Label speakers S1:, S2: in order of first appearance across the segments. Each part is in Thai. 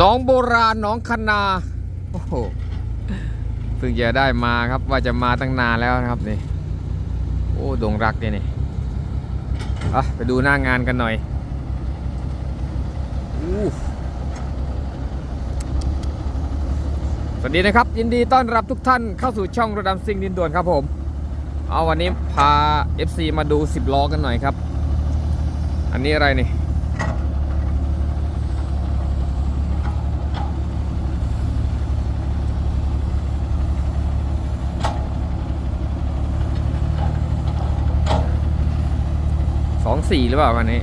S1: น้องโบราณน้องคนนาโอ้โหเพิ่งจะได้มาครับว่าจะมาตั้งนานแล้วนะครับนี่โอ้ดงรักเนี่ยนี่อะไปดูหน้างานกันหน่อยอู้สวัสดีนะครับ ยินดีต้อนรับทุกท่านเข้าสู่ช่องระดับซิงดินด่วนครับผม เอาวันนี้พา FC มาดู 10 ล้อกันหน่อยครับ อันนี้อะไรนี่ สี่หรือเปล่าวันนี้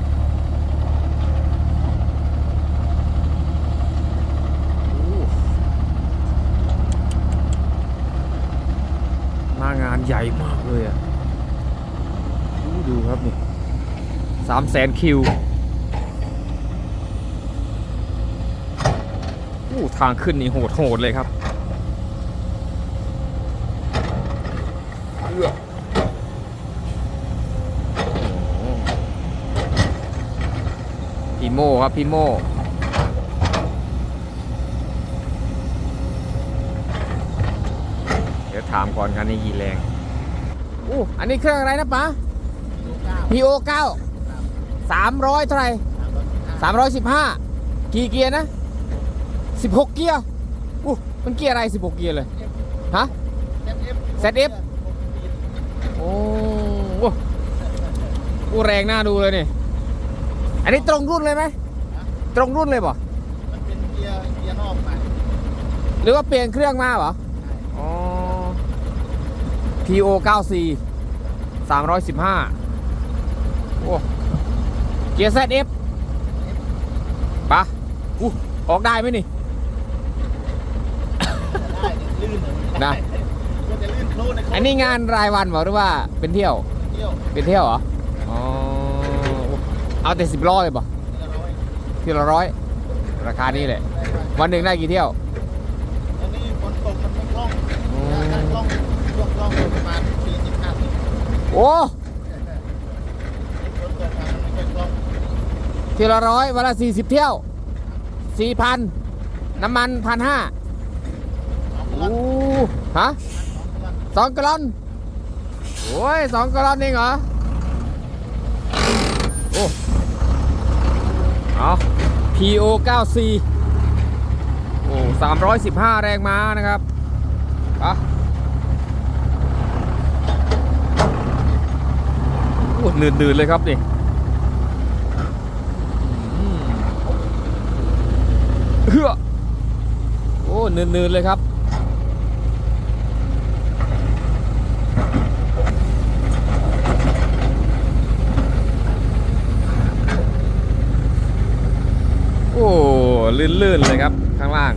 S1: หน้างานใหญ่มากเลยอะ ดูครับนี่สามแสนคิวโอ้ทางขึ้นนี่โหดโหดเลยครับเอื้อ พี่โมครับพี่โมเดี๋ยวถามก่อนคันนี้กี่แรงอู้อันนี้เครื่องอะไรนะป๊า PO 9 300 เท่าไหร่315 กี่เกียร์นะ 16 เกียร์อู้มันเกียร์อะไร 16 เกียร์เลย ฮะ ZF โอ้โหแรงน่าดูเลยนี่ อันนี้ตรงรุ่นเลยไหมตรงรุ่นเลยป่ะ
S2: มันเป็นเกียร์เกียร์นอกมา
S1: หรือว่าเปลี่ยนเครื่องมาเหรออ๋อ PO 94 315 โอ้เกียร์ ZF ปะอู้ออกได้ไหมนี่
S2: ได้เนี่ยลื่นเลย
S1: นะ
S2: ก็จะลื่นโคลนในโคล
S1: อันนี้งานรายวันเหรอหรือว่าเป็นเที่ยว
S2: เที่ยว
S1: เป็นเที่ยวเหรอ อ๋อ เอาแต่สิบล้อเลยป่ะ
S2: ทีละร้อย
S1: ที่ละร้อยราคานี้แหละ
S2: ได้ไป
S1: วันหนึ่งได้กี่เที่ยว
S2: อันนี้ฝนตกมันไม่คล่อง
S1: อืม
S2: ถ้าคล่องช่วงคล่องประมาณสี่สิบห้าสิบ
S1: โอ้
S2: ฝนตกมามันไม่ค่อยคล่อง
S1: ทีละร้อยวันละสี่สิบเที่ยวสี่พันน้ำมันพันห้า
S2: สอง
S1: โอ้
S2: วัน
S1: ฮะ
S2: สองวัน
S1: สองกะลอนโอ้ยสองกะลอนเองเหรอโอ้ เอา PO 94โอ้315แรงม้านะครับอะโอ้หนืดๆเลยครับนี่เฮ้อโอ้หนืดๆเลยครับ โอ้ ลื่นๆเลยครับข้างล่าง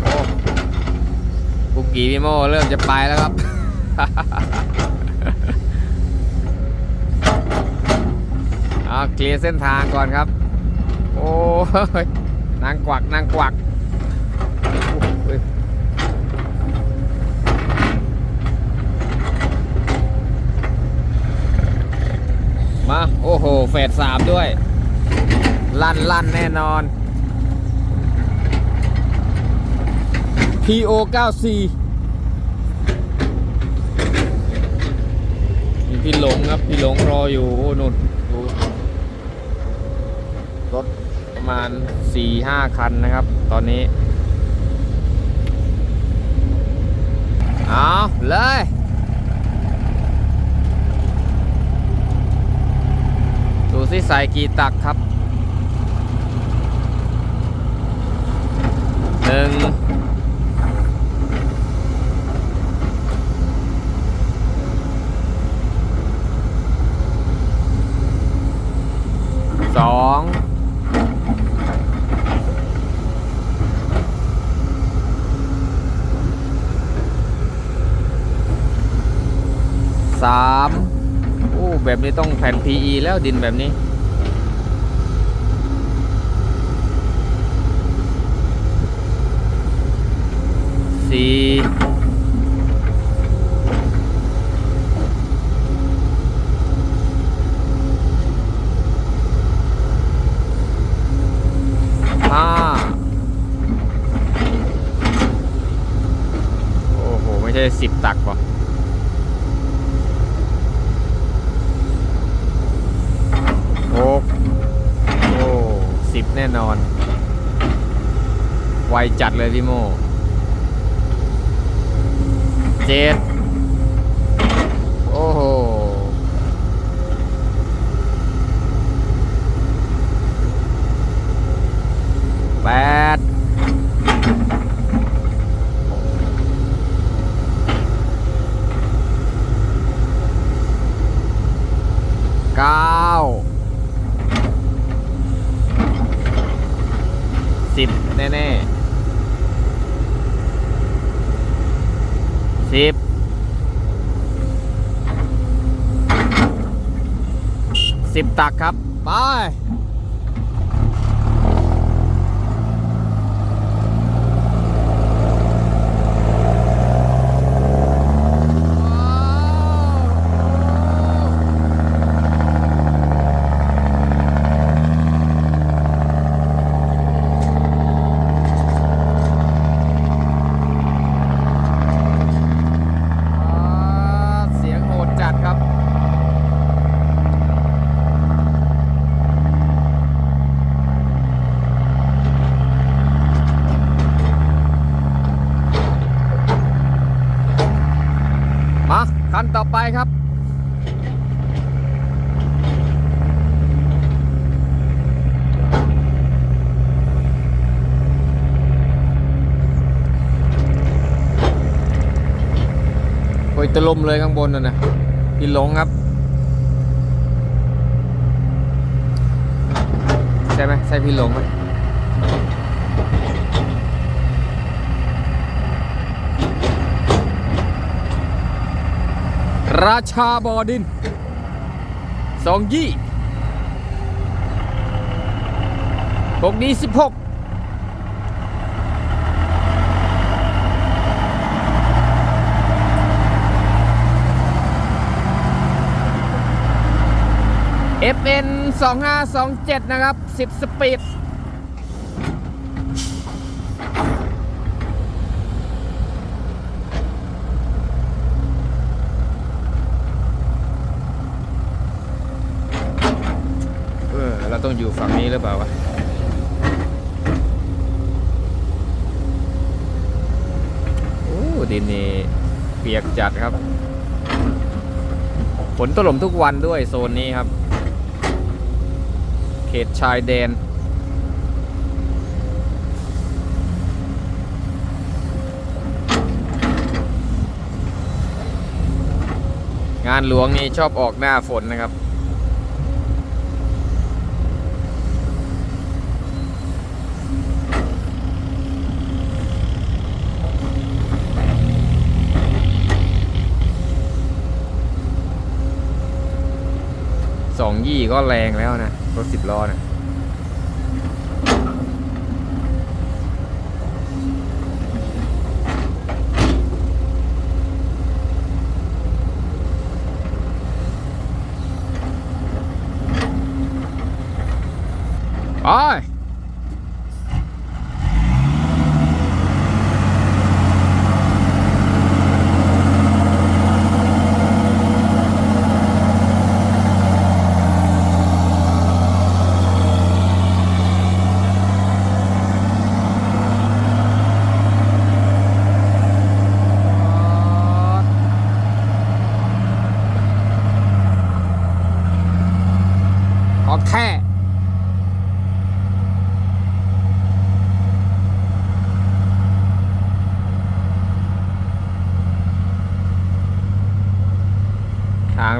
S1: โอ้บุกกี้พี่โมเริ่มจะไปแล้วครับ เอาเคลียร์เส้นทางก่อนครับ โอ้ยนางกวักนางกวักโอ้ย มาโอ้โหเฟสสามด้วย ลั่นลั่นแน่นอน PO 94มีพี่หลงครับ พี่หลงรออยู่ โอ้นุ่นรถประมาณ 4-5 คันนะครับ ตอนนี้ เอาเลย ดูสิใส่กี่ตักครับ แบบนี้ต้องแผ่น PE แล้วดินแบบนี้ สี่ห้าโอ้โห ไม่ใช่สิบตักหรอ หกโอ้สิบแน่นอน ไวจัดเลยพี่โมเจ็ดโอ้โหแปดเก้าสิบแน่ๆสิบ สิบตักครับ ไป อ่าเสียงโหดจัดครับ มา คันต่อไปครับ โอ้ยตะลมเลยข้างบนน่ะนะพี่หลงครับ ใช่ไหมใช่พี่หลงไหม ราชาบอดินสองยี่หกดีสิบหกเอฟเอ็นสองห้าสองเจ็ดนะครับสิบสปีด เอ อเราต้องอยู่ฝั่งนี้หรือเปล่าวะโอ้ดินนี่เปียกจัดครับฝนตกลมทุกวันด้วยโซนนี้ครับ เขตชายแดน งานหลวงนี่ชอบออกหน้าฝนนะครับ องยี่ก็แรงแล้วนะ รถสิบล้อนะไป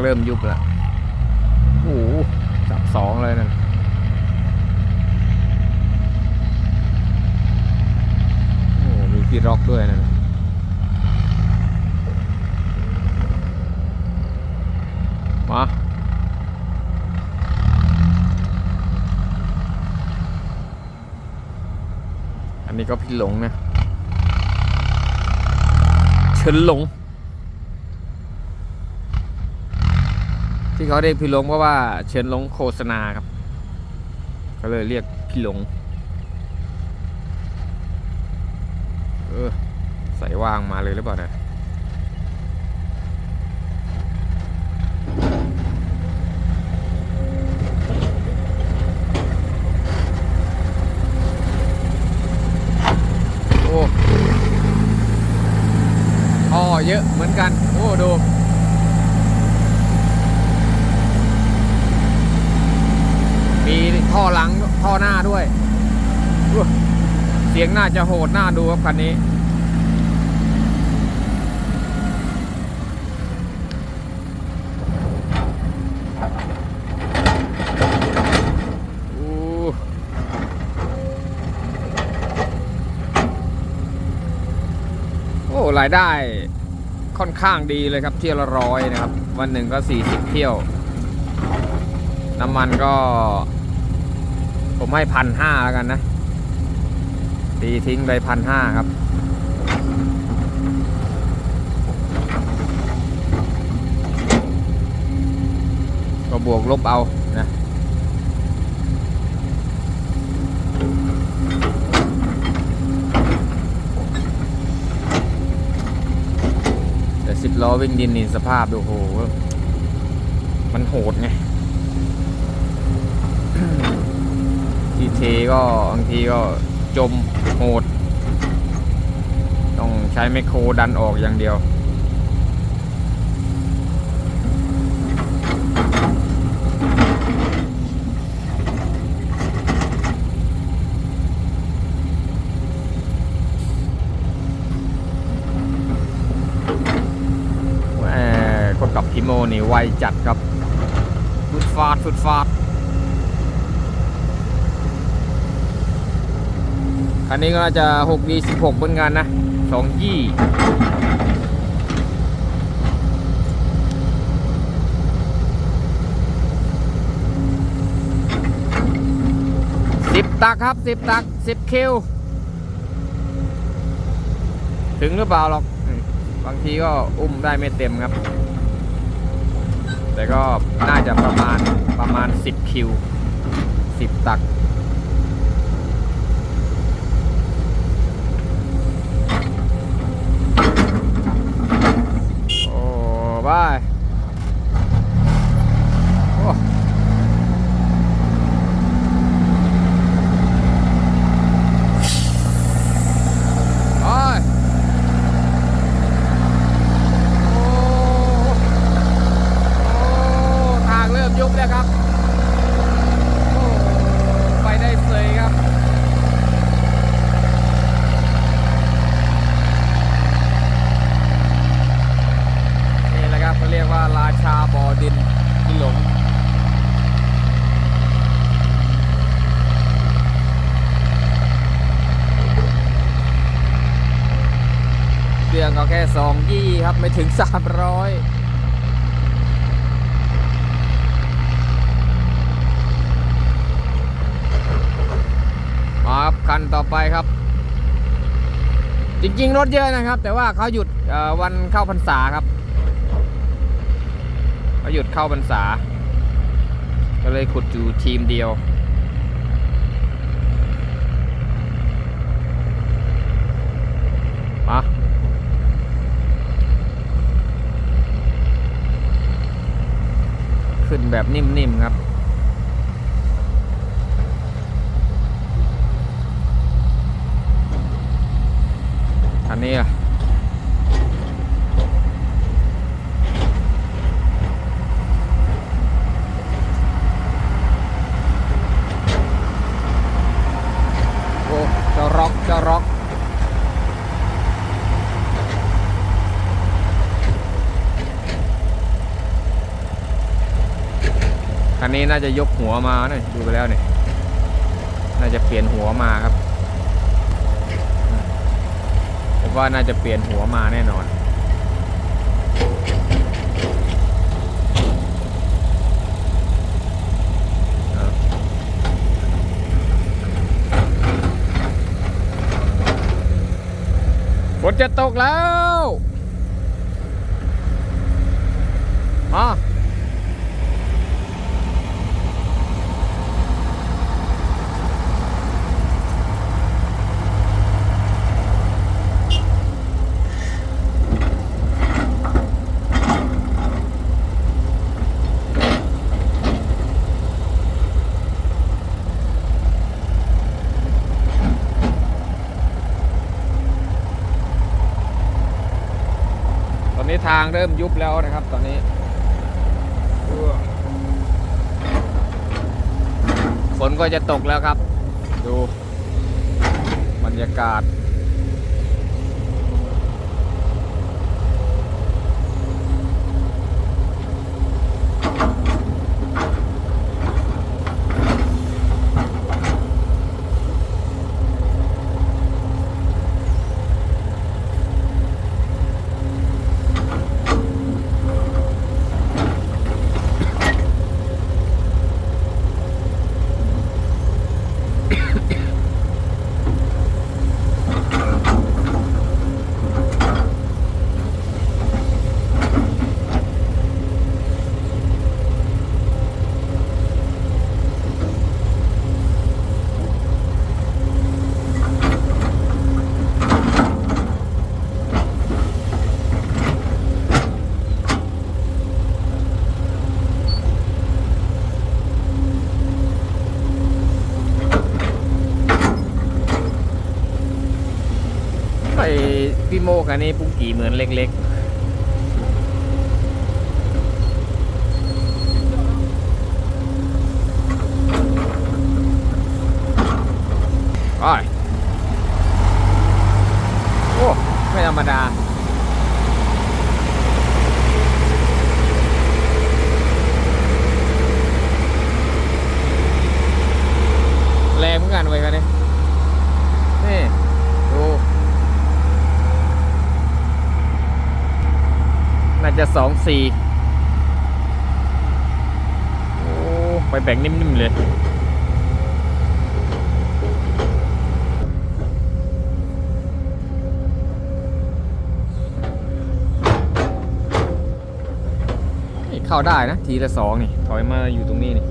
S1: เริ่มยุบแล้วโอ้โหจับสองเลยนั่นโอ้มีพี่ร็อกด้วยนั่นมาอันนี้ก็พี่หลงนะเฉินหลง ที่เขาเรียกพี่หลงเพราะว่าเชิญหลงโฆษณาครับ ก็เลยเรียกพี่หลงเออใส่ว่างมาเลยหรือเปล่านะโอ้ท่อเยอะเหมือนกัน โอ้ดู ท่อหลังท่อหน้าด้วย เสียงน่าจะโหดหน่าดูครับคันนี้อู้โอ้รายได้ค่อนข้างดีเลยครับเที่ยวละร้อยนะครับ วันหนึ่งก็ 40 เที่ยว น้ำมันก็ ผมให้พันห้าแล้วกันนะ ตีทิ้งไปพันห้าครับ ก็บวกลบเอานะแต่สิบล้อวิ่งดินนี่สภาพดูโห มันโหดไง ทีเทก็บางทีก็จมโหด ต้องใช้ไมโครดันออกอย่างเดียวคนกับพิโมนี่ไวจัดครับฟุดฟาดฟุดฟาด คันนี้ก็น่าจะ 6 d 16 เหมือนกันนะ2ยี่สิบตักครับสิบตักสิบคิว ถึงหรือเปล่าหรอก บางทีก็อุ้มได้ไม่เต็มครับ แต่ก็น่าจะประมาณประมาณ10คิว10ตัก โอ้บายโอ้โอ้ย โอ้โอ้ทางเริ่มยุบแล้วครับ โอ้ ไปได้เสยครับ นี่แหละครับเขาเรียกว่าราชาบ่อดินที่หลง เครื่อง ก็แค่สองยี่ครับไม่ถึง300มาครับคันต่อไปครับ จริงๆ รถเยอะนะครับ แต่ว่าเขาหยุดวันเข้าพรรษาครับเขาหยุดเข้าพรรษา ก็เลยขุดอยู่ทีมเดียว มา ขึ้น แบบนิ่มๆครับอันนี้อะโอ้เจ้าร็อกเจ้าร็อก คั นี้น่าจะยกหัวมาเนี่ยดูไปแล้วเนี่ยน่าจะเปลี่ยนหัวมาครับผมว่าน่าจะเปลี่ยนหัวมาแน่นอน ฝนจะตกแล้วมาตอ เริ่มยุบแล้วนะครับ ตอนนี้ ฝนก็จะตกแล้วครับ ดู บรรยากาศ ไอพี่โม กี่เหมือนเล็กๆอ้อยโอ้ ไม่ธรรมดาแรงเหมือนกันเว้ยคันนี้นี่ย ดู น่า จะสองสี่โอ้ไปแบ่งนิ่มๆเลยเข้าได้นะ ทีละสองนี่ ถอยมาอยู่ตรงนี้นี่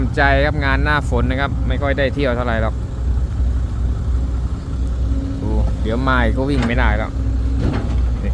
S1: ต้องทำใจครับงานหน้าฝนนะครับ ไม่ค่อยได้เที่ยวเท่าไหร่หรอกดูเดี๋ยวไม้ก็วิ่งไม่ได้แล้วนี่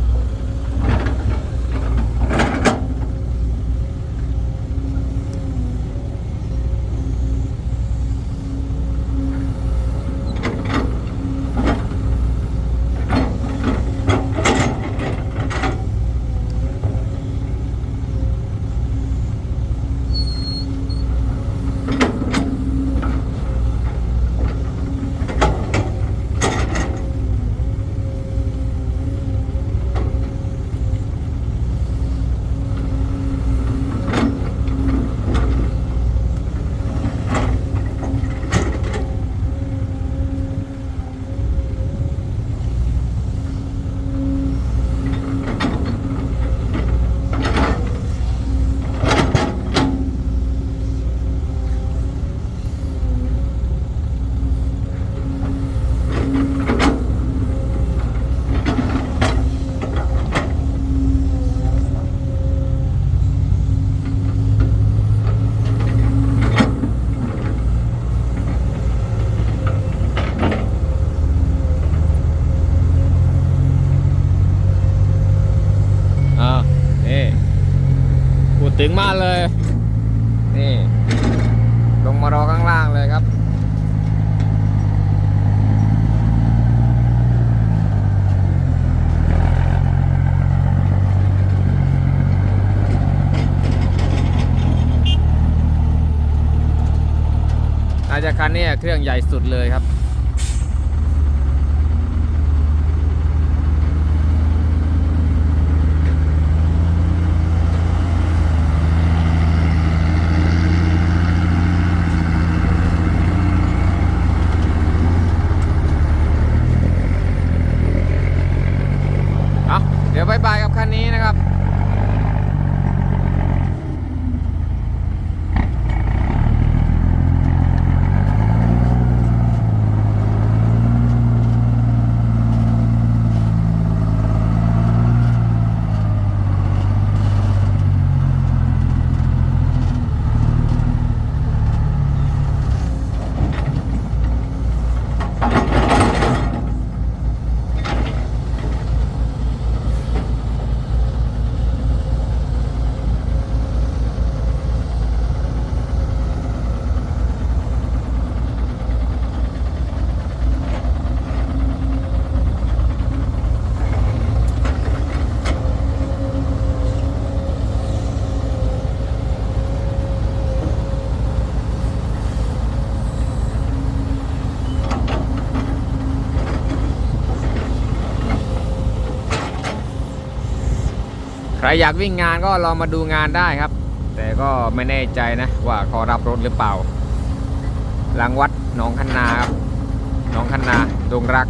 S1: อ่านี่พูดถึงมาเลย นี่ ลงมารอข้างล่างเลยครับ อาจจะคันนี้เครื่องใหญ่สุดเลยครับ เอา รอยากวิ่งงานก็ลองมาดูงานได้ครับ แต่ก็ไม่แน่ใจนะว่าเขารับรถหรือเปล่าหลังวัดหนองคันนาครับหนองคันนาดงรัก